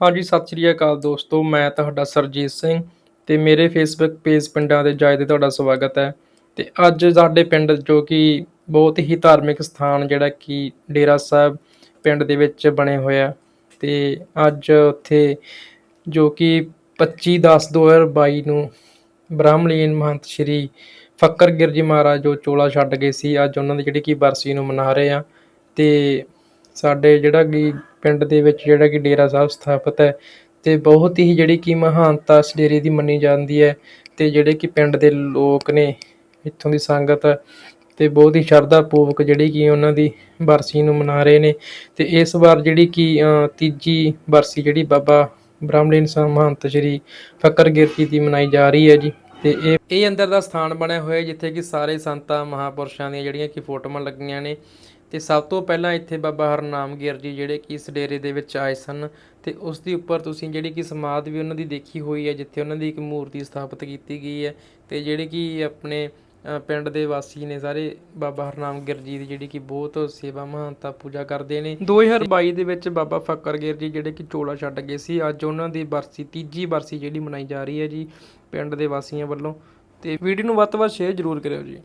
ਹਾਂਜੀ, ਸਤਿ ਸ਼੍ਰੀ ਅਕਾਲ ਦੋਸਤੋ, ਮੈਂ ਤੁਹਾਡਾ ਸਰਜੀਤ ਸਿੰਘ ਤੇ ਮੇਰੇ ਫੇਸਬੁੱਕ ਪੇਜ ਪਿੰਡਾਂ ਦੇ ਜਾਇ ਤੇ ਤੁਹਾਡਾ ਸਵਾਗਤ ਹੈ। ਤੇ ਅੱਜ ਸਾਡੇ ਪਿੰਡ ਜੋ ਕਿ ਬਹੁਤ ਹੀ ਧਾਰਮਿਕ ਸਥਾਨ ਜਿਹੜਾ ਕਿ ਡੇਰਾ ਸਾਹਿਬ ਪਿੰਡ ਦੇ ਵਿੱਚ ਬਣੇ ਹੋਇਆ ਤੇ ਅੱਜ ਉੱਥੇ ਜੋ ਕਿ 25/10/2022 ਨੂੰ ਬ੍ਰਾਹਮਲੀਨ ਮਹੰਤ ਸ਼੍ਰੀ ਫੱਕਰ ਗਿਰ ਮਹਾਰਾਜ ਜੋ ਚੋਲਾ ਛੱਡ ਗਏ ਸੀ। ਅੱਜ ਉਹਨਾਂ ਦੀ ਜਿਹੜੀ ਕਿ ਬਰਸੀ ਨੂੰ ਮਨਾ ਰਹੇ ਆ। ਤੇ ਸਾਡੇ ਜਿਹੜਾ ਕਿ ਪਿੰਡ ਦੇ ਵਿੱਚ ਜਿਹੜਾ ਕਿ ਡੇਰਾ ਸਾਹਿਬ ਸਥਾਪਿਤ ਹੈ ਤੇ ਬਹੁਤ ਹੀ ਜਿਹੜੀ ਕਿ ਮਹਾਨਤਾ ਇਸ ਡੇਰੇ ਦੀ ਮੰਨੀ ਜਾਂਦੀ ਹੈ ਤੇ ਜਿਹੜੇ ਕਿ ਪਿੰਡ ਦੇ ਲੋਕ ਨੇ ਇੱਥੋਂ ਦੀ ਸੰਗਤ ਤੇ ਬਹੁਤ ਹੀ ਸ਼ਰਧਾ ਪੂਰਵਕ ਜਿਹੜੀ ਕਿ ਉਹਨਾਂ ਦੀ ਬਰਸੀ ਨੂੰ ਮਨਾ ਰਹੇ ਨੇ ਤੇ ਇਸ ਵਾਰ ਜਿਹੜੀ ਕਿ ਤੀਜੀ ਬਰਸੀ ਜਿਹੜੀ ਬਾਬਾ ਬ੍ਰਹਮਲੀਨ ਮਹੰਤ ਸ਼੍ਰੀ ਫਕਰ ਗਿਰਤੀ ਦੀ ਮਨਾਈ ਜਾ ਰਹੀ ਹੈ ਜੀ। ਤੇ ਇਹ ਇਹ ਅੰਦਰ ਦਾ ਸਥਾਨ ਬਣਿਆ ਹੋਇਆ ਜਿੱਥੇ ਕਿ ਸਾਰੇ ਸੰਤਾਂ, ਮਹਾਪੁਰਸ਼ਾਂ ਦੀਆਂ ਜਿਹੜੀਆਂ ਕਿ ਫੋਟੋਆਂ ਲੱਗੀਆਂ ਨੇ। ਤੇ ਸਭ ਤੋਂ ਪਹਿਲਾਂ ਇੱਥੇ ਬਾਬਾ ਹਰਨਾਮ ਗਿਰ ਜੀ ਜਿਹੜੇ ਕਿ ਇਸ ਡੇਰੇ ਦੇ ਵਿੱਚ ਆਏ ਸਨ ਤੇ ਉਸ ਦੇ ਉੱਪਰ ਤੁਸੀਂ ਜਿਹੜੀ ਕਿ ਸਮਾਧ ਵੀ ਉਹਨਾਂ ਦੀ ਦੇਖੀ ਹੋਈ ਹੈ, ਜਿੱਥੇ ਉਹਨਾਂ ਦੀ ਇੱਕ ਮੂਰਤੀ ਸਥਾਪਿਤ ਕੀਤੀ ਗਈ ਹੈ ਤੇ ਜਿਹੜੇ ਕਿ ਆਪਣੇ ਪਿੰਡ ਦੇ ਵਾਸੀ ਨੇ ਸਾਰੇ, ਬਾਬਾ ਹਰਨਾਮ ਗਿਰ ਜੀ ਦੀ ਜਿਹੜੀ ਕਿ ਬਹੁਤ ਸੇਵਾ ਮਹਾਨਤਾ ਪੂਜਾ ਕਰਦੇ ਨੇ। 2022 ਦੇ ਵਿੱਚ ਬਾਬਾ ਫੱਕਰ ਗਿਰ ਜੀ ਜਿਹੜੇ ਕਿ ਚੋਲਾ ਛੱਡ ਗਏ ਸੀ, ਅੱਜ ਉਹਨਾਂ ਦੀ ਬਰਸੀ, ਤੀਜੀ ਬਰਸੀ ਜਿਹੜੀ ਮਨਾਈ ਜਾ ਰਹੀ ਹੈ ਜੀ, ਪਿੰਡ ਦੇ ਵਾਸੀਆਂ ਵੱਲੋਂ। ਤੇ ਵੀਡੀਓ ਨੂੰ ਵੱਧ ਤੋਂ ਵੱਧ ਸ਼ੇਅਰ ਜ਼ਰੂਰ ਕਰਿਓ ਜੀ।